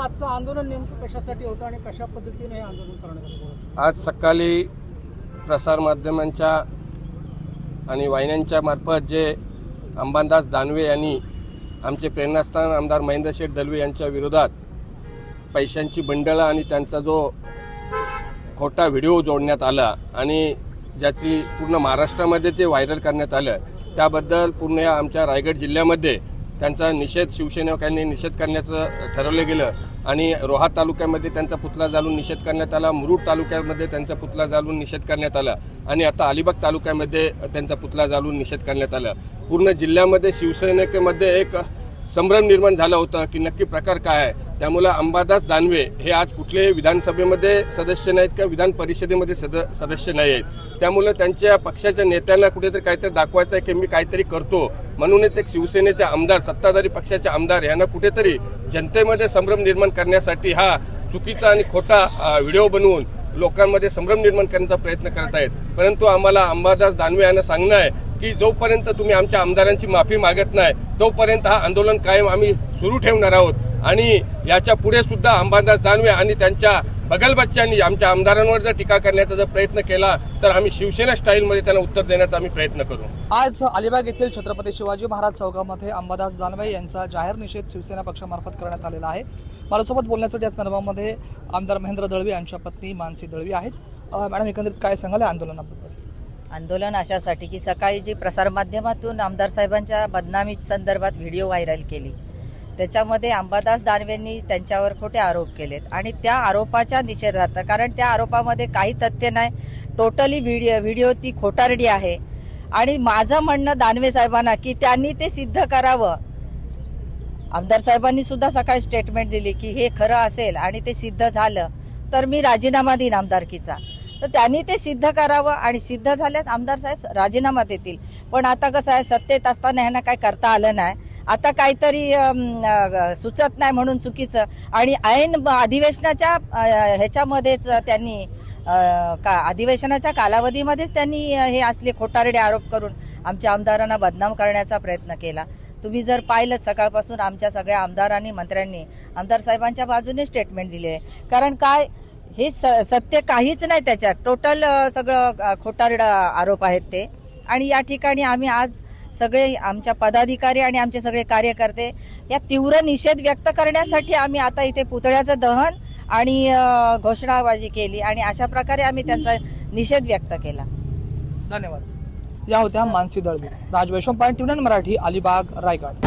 आजचं आंदोलन नेमकं कशासाठी होतं आणि कशा पद्धतीने हे आंदोलन करण्यात आज सकाळी प्रसारमाध्यमांच्या आणि वाहिन्यांच्या मार्फत जे अंबादास दानवे यांनी आमचे प्रेरणास्थान आमदार महेंद्र शेठ दलवे यांच्या विरोधात पैशांची बंडळं आणि त्यांचा जो खोटा व्हिडिओ जोडण्यात आला आणि ज्याची पूर्ण महाराष्ट्रामध्ये ते व्हायरल करण्यात आलं त्याबद्दल पूर्ण या आमच्या रायगड जिल्ह्यामध्ये त्यांचा निषेध शिवसैनिकांनी निषेध करण्याचं ठरवलं गेलं. आणि रोहा तालुक्यामध्ये त्यांचा पुतळा जाळून निषेध करण्यात आला. मुरुड तालुक्यामध्ये त्यांचा पुतळा जाळून निषेध करण्यात आला. आणि आता अलिबाग तालुक्यामध्ये त्यांचा पुतळा जाळून निषेध करण्यात आला. पूर्ण जिल्ह्यामध्ये शिवसैनिकेमध्ये एक संभ्रम निर्माण झाला होता की नक्की प्रकार काय आहे त्यामुळे अंबादास दानवे हे आज कुठलेही विधानसभेमध्ये सदस्य नाहीत किंवा विधान परिषदेमध्ये सद सदस्य नाही आहेत. त्यामुळे त्यांच्या पक्षाच्या नेत्यांना कुठेतरी काहीतरी दाखवायचं आहे की मी काहीतरी करतो. म्हणूनच एक शिवसेनेचे आमदार सत्ताधारी पक्षाचे आमदार यांना कुठेतरी जनतेमध्ये संभ्रम निर्माण करण्यासाठी हा चुकीचा आणि खोटा व्हिडिओ बनवून लोकांमध्ये संभ्रम निर्माण करण्याचा प्रयत्न करत आहेत. परंतु आम्हाला अंबादास दानवे यांना सांगणं आहे की जोपर्यंत तुम्ही आमच्या आमदारांची माफी मागत नाही तोपर्यंत हा आंदोलन कायम आम्ही सुरू ठेवणार आहोत. आणि याच्यापुढे सुद्धा अंबादास दानवे आणि त्यांच्या बगलबच्च्यांनी आमच्या आमदारांवर जर टीका करण्याचा जर प्रयत्न केला तर आम्ही शिवसेना स्टाईलमध्ये त्यांना उत्तर देण्याचा आम्ही प्रयत्न करू. आज अलिबाग येथील छत्रपती शिवाजी महाराज चौकामध्ये अंबादास दानवे यांचा जाहीर निषेध शिवसेना पक्षामार्फत करण्यात आलेला आहे. माझ्यासोबत बोलण्यासाठी या संदर्भामध्ये आमदार महेंद्र दळवी यांच्या पत्नी मानसी दळवी आहेत. मॅडम एकंदरीत काय सांगाल आंदोलनाबद्दल? आंदोलन अशासाठी की सकाळी जी प्रसारमाध्यमातून आमदार साहेबांच्या बदनामी संदर्भात व्हिडिओ व्हायरल केली. त्याच्यामध्ये अंबादास दानवेंनी त्यांच्यावर खोटे आरोप केलेत आणि त्या आरोपाच्या निषेधार्थ कारण त्या आरोपामध्ये काही तथ्य नाही. टोटली व्हिडिओ व्हिडिओ ती खोटारडी आहे. आणि माझं म्हणणं दानवे साहेबांना की त्यांनी ते सिद्ध करावं. आमदार साहेबांनी सुद्धा सकाळी स्टेटमेंट दिली की हे खरं असेल आणि ते सिद्ध झालं तर मी राजीनामा देईन आमदारकीचा. तर त्यांनी ते सिद्ध करावं आणि सिद्ध झाल्यात आमदार साहेब राजीनामा देतील. पण आता कसं आहे सत्तेत असताना ह्यांना काय करता आलं नाही. आता काहीतरी सुचत नाही म्हणून चुकीचं. आणि ऐन अधिवेशनाच्या ह्याच्यामध्येच त्यांनी का अधिवेशनाच्या कालावधीमध्येच त्यांनी हे असले खोटारडे आरोप करून आमच्या आमदारांना बदनाम करण्याचा प्रयत्न केला. तुम्ही जर पाहिलं सकाळपासून आमच्या सगळ्या आमदारांनी मंत्र्यांनी आमदार साहेबांच्या बाजूने स्टेटमेंट दिले आहे कारण काय हे स सत्य काहीच नाही त्याच्यात. टोटल सगळं खोटारड आरोप आहेत ते. आणि या ठिकाणी आम्ही आज सगळे आमच्या पदाधिकारी आणि आमचे सगळे कार्यकर्ते या तीव्र निषेध व्यक्त करण्यासाठी आम्ही आता इथे पुतळ्याचं दहन आणि घोषणाबाजी केली आणि अशा प्रकारे आम्ही त्यांचा निषेध व्यक्त केला. धन्यवाद. या होत्या Mansi Dalvi. Raj Vaishnav point tune Marathi Alibag Raigad.